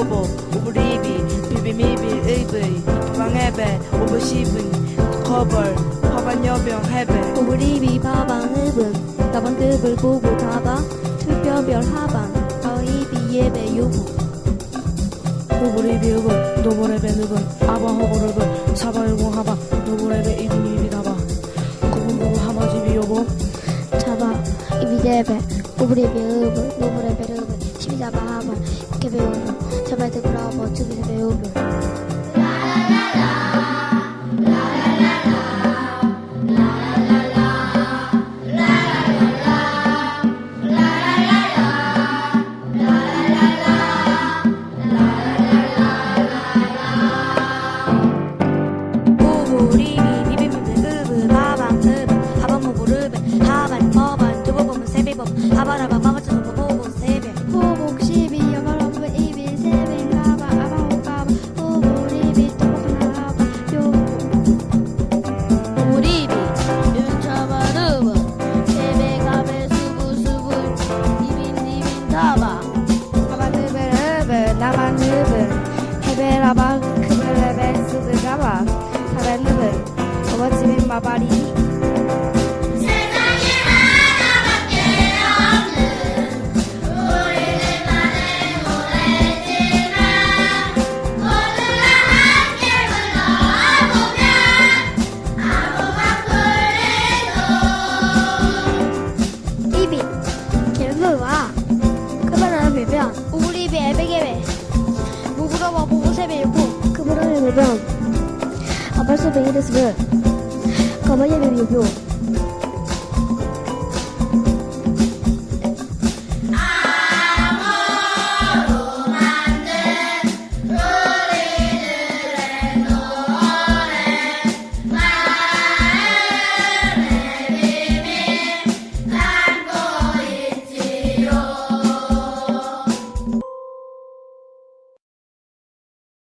ubribi, bibi mibi, ibi, 방해배, 오버시븐, 커벌, 화반여병 해배. 오브리비 바방흡은 다방급을 보고 다방 특별별 하방 가이비 예배 유부 우브리비 읍은, 노브레베 늪은, 아바 허브르은, 사바유공 하바, 노브레베 이비미비 다바. 구분부부 하마지비 요보, 자바 이비 예배 오브리비 흡은 노브레베 흡은 시비자바 하방 개배 오브 배변 아발소 베이데스브 거바예베 요고